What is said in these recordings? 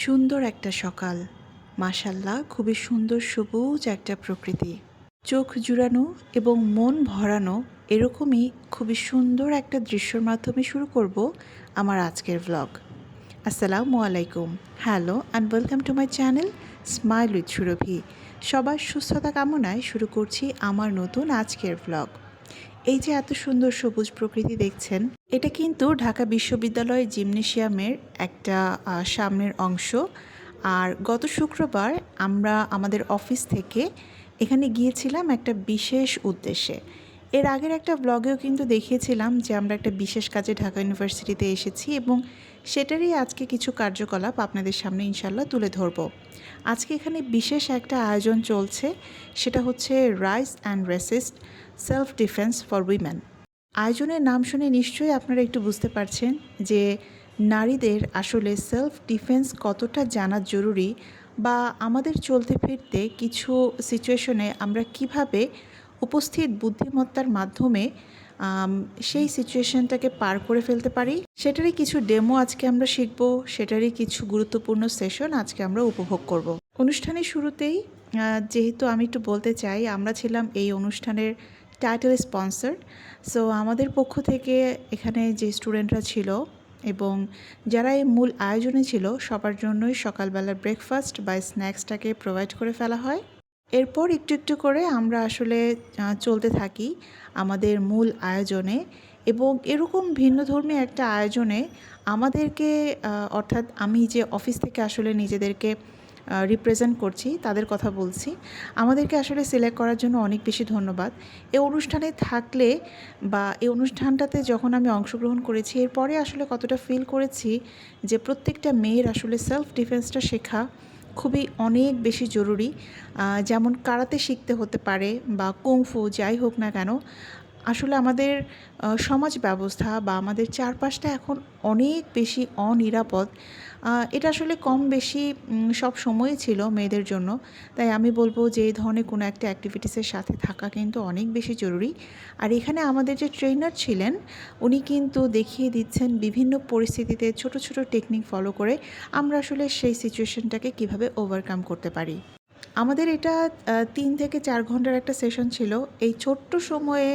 সুন্দর একটা সকাল। মাশাল্লাহ খুবই সুন্দর সবুজ একটা প্রকৃতি। চোখ জুড়ানো এবং মন ভরানো এরকমই খুবই সুন্দর একটা দৃশ্যর মাধ্যমে শুরু করব আমার আজকের ভ্লগ আসসালামু আলাইকুম। Hello and welcome to my channel smile with Surabhi সবার সুস্থতা কামনায় শুরু করছি আমার নতুন আজকের ভ্লগ এই যে এত সুন্দর সবুজ প্রকৃতি দেখছেন এটা কিন্তু ঢাকা বিশ্ববিদ্যালয় জিমনেশিয়ামের একটা সামনের অংশ। আর গত শুক্রবার আমরা আমাদের অফিস থেকে এখানে গিয়েছিলাম একটা বিশেষ উদ্দেশ্যে। এর আগের একটা ব্লগেও কিন্তু দেখিয়েছিলাম যে আমরা একটা বিশেষ কাজে ঢাকা ইউনিভার্সিটিতে এসেছি এবং সেটারই আজকে কিছু কার্যকলাপ আপনাদের সামনে ইনশাল্লাহ তুলে ধরব। আজকে এখানে বিশেষ একটা আয়োজন চলছে, সেটা হচ্ছে rise and resist self defence for women আয়োজনের নাম শুনে নিশ্চয়ই আপনারা একটু বুঝতে পারছেন যে নারীদের আসলে সেলফ ডিফেন্স কতটা জানা জরুরি বা আমাদের চলতে ফিরতে কিছু সিচুয়েশনে আমরা কীভাবে উপস্থিত বুদ্ধিমত্তার মাধ্যমে সেই সিচুয়েশনটাকে পার করে ফেলতে পারি? সেটারই কিছু ডেমো আজকে আমরা শিখব, সেটারই কিছু গুরুত্বপূর্ণ সেশন আজকে আমরা উপভোগ করব। অনুষ্ঠানের শুরুতেই যেহেতু আমি একটু বলতে চাই, আমরা ছিলাম এই অনুষ্ঠানের টাইটেল স্পন্সর সো আমাদের পক্ষ থেকে এখানে যে স্টুডেন্টরা ছিল এবং যারা এই মূল আয়োজনে ছিল, সবার জন্যই সকালবেলার ব্রেকফাস্ট বা স্ন্যাক্সটাকে প্রোভাইড করে ফেলা হয়। এরপর একটু একটু করে আমরা আসলে চলতে থাকি আমাদের মূল আয়োজনে এবং এরকম ভিন্ন ভিন্নধর্মী একটা আয়োজনে আমাদেরকে অর্থাৎ আমি যে অফিস থেকে আসলে নিজেদেরকে রিপ্রেজেন্ট করছি, তাদের কথা বলছি। আমাদেরকে আসলে সিলেক্ট করার জন্য অনেক বেশি ধন্যবাদ। এই অনুষ্ঠানে থাকলে বা এই অনুষ্ঠানটাতে যখন আমি অংশগ্রহণ করেছি, এরপরে আসলে কতটা ফিল করেছি যে প্রত্যেকটা মেয়ের আসলে সেলফ ডিফেন্সটা শেখা খুবই অনেক বেশি জরুরি। যেমন কারাতে শিখতে হতে পারে বা কুংফু যাই হোক না কেন আসলে আমাদের সমাজ ব্যবস্থা বা আমাদের চারপাশটা এখন অনেক বেশি অনিরাপদ। এটা আসলে কম বেশি সব সময়ই ছিল মেয়েদের জন্য। তাই আমি বলব যে এই ধরনের কোনো একটা অ্যাক্টিভিটিসের সাথে থাকা কিন্তু অনেক বেশি জরুরি। আর এখানে আমাদের যে ট্রেনার ছিলেন, উনি কিন্তু দেখিয়ে দিচ্ছেন বিভিন্ন পরিস্থিতিতে ছোট ছোট টেকনিক ফলো করে আমরা আসলে সেই সিচুয়েশনটাকে কীভাবে ওভারকাম করতে পারি। আমাদের এটা তিন থেকে চার ঘণ্টার একটা সেশন ছিল। এই ছোট্ট সময়ে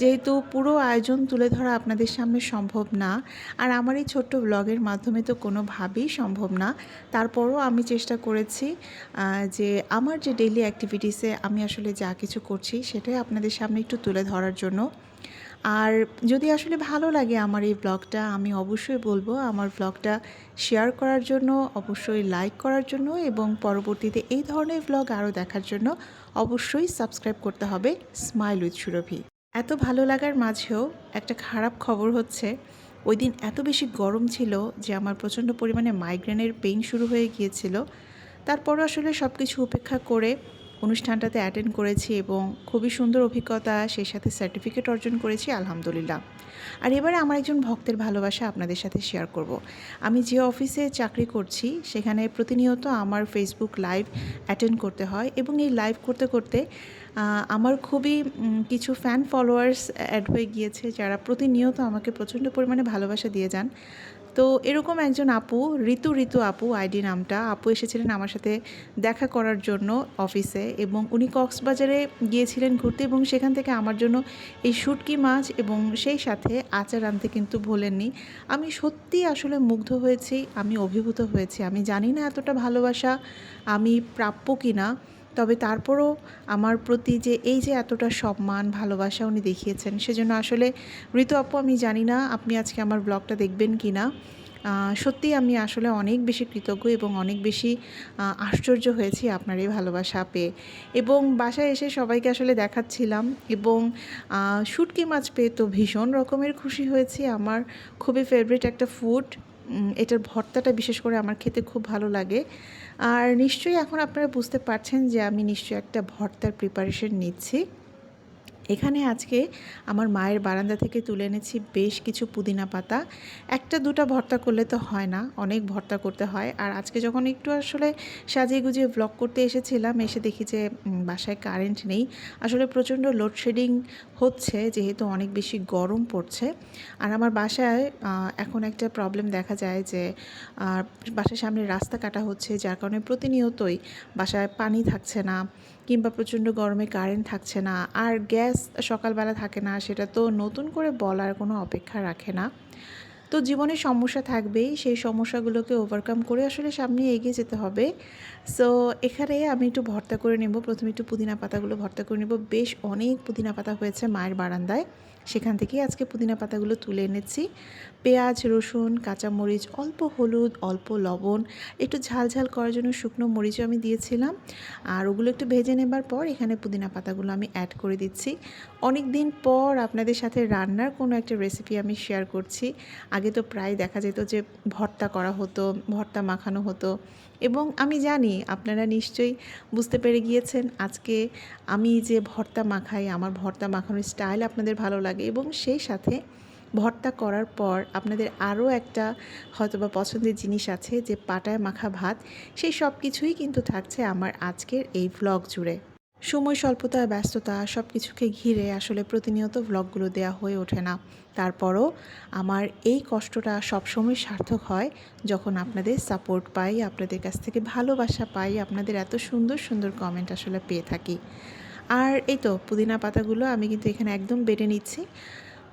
যেহেতু পুরো আয়োজন তুলে ধরা আপনাদের সামনে সম্ভব না, আর আমার এই ছোট্ট ব্লগের মাধ্যমে তো কোনোভাবেই সম্ভব না, তারপরও আমি চেষ্টা করেছি যে আমার যে ডেইলি অ্যাক্টিভিটিসে আমি আসলে যা কিছু করছি সেটাই আপনাদের সামনে একটু তুলে ধরার জন্য। আর যদি আসলে ভালো লাগে আমার এই ব্লগটা, আমি অবশ্যই বলব আমার ব্লগটা শেয়ার করার জন্য, অবশ্যই লাইক করার জন্য এবং পরবর্তীতে এই ধরনের ব্লগ আরও দেখার জন্য অবশ্যই সাবস্ক্রাইব করতে হবে স্মাইল উইথ সুরভি এত ভালো লাগার মাঝেও একটা খারাপ খবর হচ্ছে, ওই দিন এত বেশি গরম ছিল যে আমার প্রচণ্ড পরিমাণে মাইগ্রেনের পেইন শুরু হয়ে গিয়েছিল। তারপরও আসলে সব কিছু উপেক্ষা করে অনুষ্ঠানটাতে অ্যাটেন্ড করেছি এবং খুবই সুন্দর অভিজ্ঞতা, সেই সাথে সার্টিফিকেট অর্জন করেছি, আলহামদুলিল্লাহ আর এবারে আমার একজন ভক্তের ভালোবাসা আপনাদের সাথে শেয়ার করব। আমি যে অফিসে চাকরি করছি, সেখানে প্রতিনিয়ত আমার ফেসবুক লাইভ অ্যাটেন্ড করতে হয় এবং এই লাইভ করতে করতে আমার খুবই কিছু ফ্যান ফলোয়ার্স অ্যাড হয়ে গিয়েছে যারা প্রতিনিয়ত আমাকে প্রচণ্ড পরিমাণে ভালোবাসা দিয়ে যান তো এরকম একজন আপু, ঋতু ঋতু আপু, আইডি নামটা, আপু এসেছিলেন আমার সাথে দেখা করার জন্য অফিসে এবং উনি কক্সবাজারে গিয়েছিলেন ঘুরতে এবং সেখান থেকে আমার জন্য এই শুটকি মাছ এবং সেই সাথে আচার আনতে কিন্তু ভোলেননি। আমি সত্যি আসলে মুগ্ধ হয়েছি, আমি অভিভূত হয়েছি। আমি জানি না এতটা ভালোবাসা আমি প্রাপ্য কিনা। তবে তারপরও আমার প্রতি যে এই যে এতটা সম্মান, ভালোবাসা উনি দেখিয়েছেন, সেজন্য আসলে ঋতু আপু, আমি জানি না আপনি আজকে আমার ব্লগটা দেখবেন কি না সত্যি আমি আসলে অনেক বেশি কৃতজ্ঞ এবং অনেক বেশি আশ্চর্য হয়েছি আপনার এই ভালোবাসা পেয়ে। এবং বাসায় এসে সবাইকে আসলে দেখাচ্ছিলাম এবং শুটকি মাছ পেয়ে তো ভীষণ রকমের খুশি হয়েছি। আমার খুবই ফেভারিট একটা ফুড এটার ভর্তাটা বিশেষ করে আমার খেতে খুব ভালো লাগে। আর নিশ্চয়ই এখন আপনারা বুঝতে পারছেন যে আমি নিশ্চয়ই একটা ভর্তার প্রিপারেশন নিচ্ছি। এখানে আজকে আমার মায়ের বারান্দা থেকে তুলে এনেছি বেশ কিছু পুদিনা পাতা। একটা দুটা ভর্তা করলে তো হয় না, অনেক ভর্তা করতে হয়। আর আজকে যখন একটু আসলে সাজিয়ে গুজিয়ে ব্লগ করতে এসেছিলাম, এসে দেখি যে বাসায় কারেন্ট নেই। আসলে প্রচণ্ড লোডশেডিং হচ্ছে, যেহেতু অনেক বেশি গরম পড়ছে। আর আমার বাসায় এখন একটা প্রবলেম দেখা যায় যে বাসার সামনে রাস্তা কাটা হচ্ছে, যার কারণে প্রতিনিয়তই বাসায় পানি থাকছে না। কিংবা প্রচণ্ড গরমে কারেন্ট থাকছে না, আর গ্যাস সকালবেলা থাকে না, সেটা তো নতুন করে বলার কোনো অপেক্ষা রাখে না। তো জীবনে সমস্যা থাকবেই, সেই সমস্যাগুলোকে ওভারকাম করে আসলে সামনে এগিয়ে যেতে হবে। সো এখানে আমি একটু ভর্তা করে নেব। প্রথমে একটু পুদিনা পাতাগুলো ভর্তা করে নেব। বেশ অনেক পুদিনা পাতা হয়েছে মায়ের বারান্দায়। সেখান থেকেই আজকে পুদিনা পাতাগুলো তুলে এনেছি। পেঁয়াজ, রসুন, কাঁচামরিচ, অল্প হলুদ, অল্প লবণ, একটু ঝাল ঝাল করার জন্য শুকনো মরিচও আমি দিয়েছিলাম। আর ওগুলো একটু ভেজে নেবার পর এখানে পুদিনা পাতাগুলো আমি অ্যাড করে দিচ্ছি। অনেক দিন পর আপনাদের সাথে রান্নার কোনো একটা রেসিপি আমি শেয়ার করছি। আগে তো প্রায় দেখা যেত যে ভর্তা করা হতো, ভর্তা মাখানো হতো। এবং আমি জানি আপনারা নিশ্চয়ই বুঝতে পেরে গিয়েছেন আজকে আমি যে ভর্তা মাখাই, আমার ভর্তা মাখানোর স্টাইল আপনাদের ভালো লাগে এবং সেই সাথে ভর্তা করার পর আপনাদের আরও একটা হয়তোবা পছন্দের জিনিস আছে যে পাটায় মাখা ভাত, সেই সব কিছুই কিন্তু থাকছে আমার আজকের এই ভ্লগ জুড়ে। সময়, স্বল্পতা, ব্যস্ততা সব কিছুকে ঘিরে আসলে প্রতিনিয়ত ভ্লগগুলো দেওয়া হয়ে ওঠে না। তারপরও আমার এই কষ্টটা সবসময় সার্থক হয় যখন আপনাদের সাপোর্ট পাই, আপনাদের কাছ থেকে ভালোবাসা পাই, আপনাদের এত সুন্দর সুন্দর কমেন্ট আসলে পেয়ে থাকি। আর এই তো পুদিনা পাতাগুলো আমি কিন্তু এখানে একদম বেটে নিচ্ছি।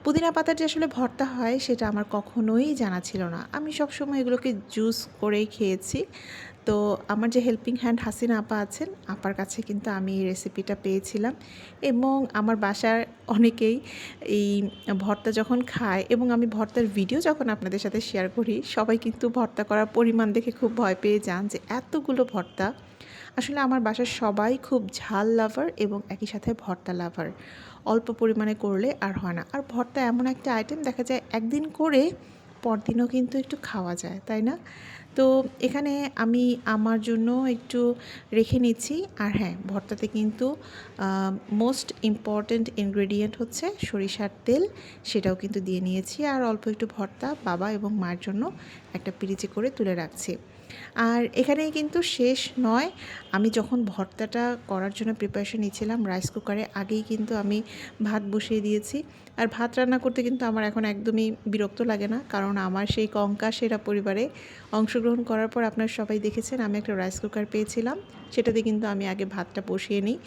পুদিনা পাতার যে আসলে ভর্তা হয় সেটা আমার কখনোই জানা ছিল না। আমি সবসময় এগুলোকে জুস করেই খেয়েছি। তো আমার যে হেল্পিং হ্যান্ড হাসিনা আপা আছেন, আপার কাছে কিন্তু আমি এই রেসিপিটা পেয়েছিলাম এবং আমার বাসার অনেকেই এই ভর্তা যখন খায় এবং আমি ভর্তার ভিডিও যখন আপনাদের সাথে শেয়ার করি, সবাই কিন্তু ভর্তা করার পরিমাণ দেখে খুব ভয় পেয়ে যান যে এতগুলো ভর্তা। আসলে আমার বাসার সবাই খুব ঝাল লাভার এবং একই সাথে ভর্তা লাভার অল্প পরিমাণে করলে আর হয় না। আর ভর্তা এমন একটা আইটেম দেখা যায়, একদিন করে পরদিনও কিন্তু একটু খাওয়া যায়, তাই না? তো এখানে আমি আমার জন্য একটু রেখে নিচ্ছি। আর হ্যাঁ ভর্তাতে কিন্তু মোস্ট ইম্পর্ট্যান্ট ইনগ্রেডিয়েন্ট হচ্ছে সরিষার তেল, সেটাও কিন্তু দিয়ে নিয়েছি। আর অল্প একটু ভর্তা বাবা এবং মার জন্য একটা পিরিচে করে তুলে রাখছি। আর এখানেই কিন্তু শেষ নয়, আমি যখন ভর্তাটা করার জন্য প্রিপারেশন নিয়েছিলাম রাইস কুকারে আগেই কিন্তু আমি ভাত বসিয়ে দিয়েছি। আর ভাত রান্না করতে কিন্তু আমার এখন একদমই বিরক্ত লাগে না, কারণ আমার সেই কঙ্কা সেরা পরিবারে অংশগ্রহণ করার পর আপনারা সবাই দেখেছেন আমি একটা রাইস কুকার পেয়েছিলাম, সেটাতে কিন্তু আমি আগে ভাতটা বসিয়ে নিই।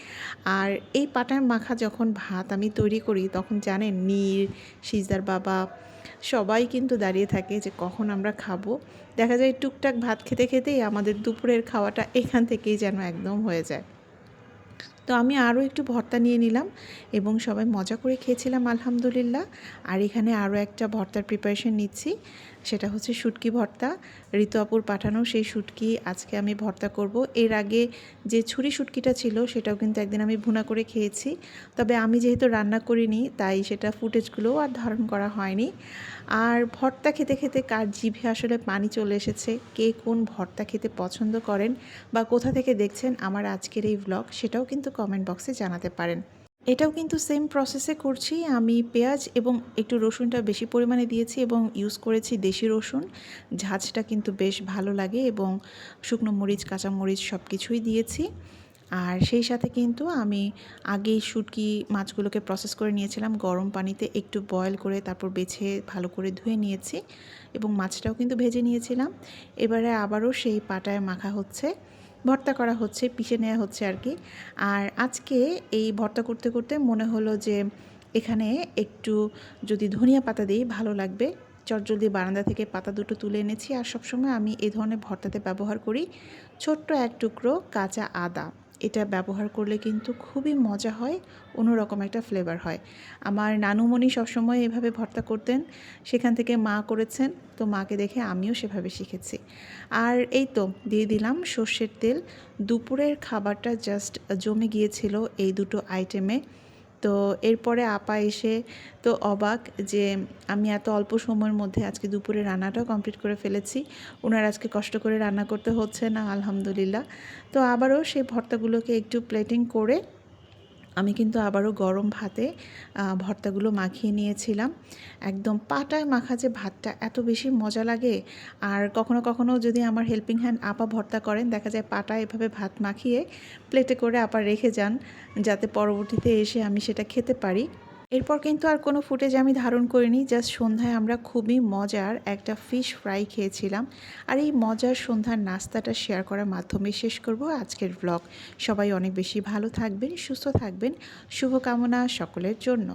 আর এই পাটায় মাখা যখন ভাত আমি তৈরি করি, তখন জানেন নীর সিজদার বাবা, সবাই কিন্তু দাঁড়িয়ে থাকে যে কখন আমরা খাব। দেখা যায় টুকটাক ভাত খেতে খেতেই আমাদের দুপুরের খাওয়াটা এখান থেকেই যেন একদম হয়ে যায়। তো আমি আরও একটু ভর্তা নিয়ে নিলাম এবং সবাই মজা করে খেয়েছিলাম, আলহামদুলিল্লাহ। আর এখানে আরও একটা ভর্তার প্রিপারেশন নিচ্ছি, সেটা হচ্ছে শুটকি ভর্তা। ঋতু আপুর পাঠানো সেই শুটকি আজকে আমি ভর্তা করব। এর আগে যে ছুরি শুটকিটা ছিল সেটাও কিন্তু একদিন আমি ভুনা করে খেয়েছি। তবে আমি যেহেতু রান্না করিনি, তাই সেটা ফুটেজগুলোও আর ধারণ করা হয়নি। আর ভর্তা খেতে খেতে কার জিভে আসলে পানি চলে এসেছে? কে কোন ভর্তা খেতে পছন্দ করেন? বা কোথা থেকে দেখছেন আমার আজকের এই ব্লগ সেটাও কিন্তু কমেন্ট বক্সে জানাতে পারেন। এটাও কিন্তু সেম প্রসেসে করছি। আমি পেঁয়াজ এবং একটু রসুনটা বেশি পরিমাণে দিয়েছি এবং ইউজ করেছি দেশি রসুন। ঝাঁঝটা কিন্তু বেশ ভালো লাগে এবং শুকনো মরিচ কাঁচা মরিচ সব কিছুই দিয়েছি। আর সেই সাথে কিন্তু আমি আগেই শুটকি মাছগুলোকে প্রসেস করে নিয়েছিলাম, গরম পানিতে একটু বয়েল করে তারপর বেছে ভালো করে ধুয়ে নিয়েছি এবং মাছটাও কিন্তু ভেজে নিয়েছিলাম। এবারে আবারও সেই পাটায় মাখা হচ্ছে, ভর্তা করা হচ্ছে, পিষে নেওয়া হচ্ছে আর কি। আর আজকে এই ভর্তা করতে করতে মনে হলো যে এখানে একটু যদি ধনিয়া পাতা দিই ভালো লাগবে। চটজলদি বারান্দা থেকে পাতা দুটো তুলে এনেছি আর সবসময় আমি এই ধরনের ভর্তাতে ব্যবহার করি। ছোট্ট এক টুকরো কাঁচা আদা। এটা ব্যবহার করলে কিন্তু খুবই মজা হয়, অন্যরকম একটা ফ্লেভার হয়। আমার নানুমণি সবসময় এভাবে ভর্তা করতেন, সেখান থেকে মা করেছেন, তো মাকে দেখে আমিও সেভাবে শিখেছি। আর এই তো, দিয়ে দিলাম সর্ষের তেল। দুপুরের খাবারটা জাস্ট জমে গিয়েছিল এই দুটো আইটেমে তো এরপরে আপা এসে তো অবাক যে আমি এত অল্প সময়ের মধ্যে আজকে দুপুরে রান্নাটাও কমপ্লিট করে ফেলেছি। ওনার আজকে কষ্ট করে রান্না করতে হচ্ছে না, আলহামদুলিল্লাহ। তো আবারও সেই ভর্তাগুলোকে একটু প্লেটিং করে আমি কিন্তু আবারও গরম ভাতে ভর্তাগুলো মাখিয়ে নিয়েছিলাম। একদম পাটায় মাখা যে ভাতটা এত বেশি মজা লাগে। আর কখনো কখনো যদি আমার হেল্পিং হ্যান্ড আপা ভর্তা করেন, দেখা যায় পাটা এভাবে ভাত মাখিয়ে প্লেটে করে আপা রেখে যান, যাতে পরবর্তীতে এসে আমি সেটা খেতে পারি। এরপর কিন্তু আর কোনো ফুটেজ আমি ধারণ করিনি জাস্ট সন্ধ্যায় আমরা খুবই মজার একটা ফিশ ফ্রাই খেয়েছিলাম। আর এই মজার সন্ধ্যার নাস্তাটা শেয়ার করার মাধ্যমে শেষ করব আজকের ব্লগ সবাই অনেক বেশি ভালো থাকবেন, সুস্থ থাকবেন। শুভকামনা সকলের জন্য।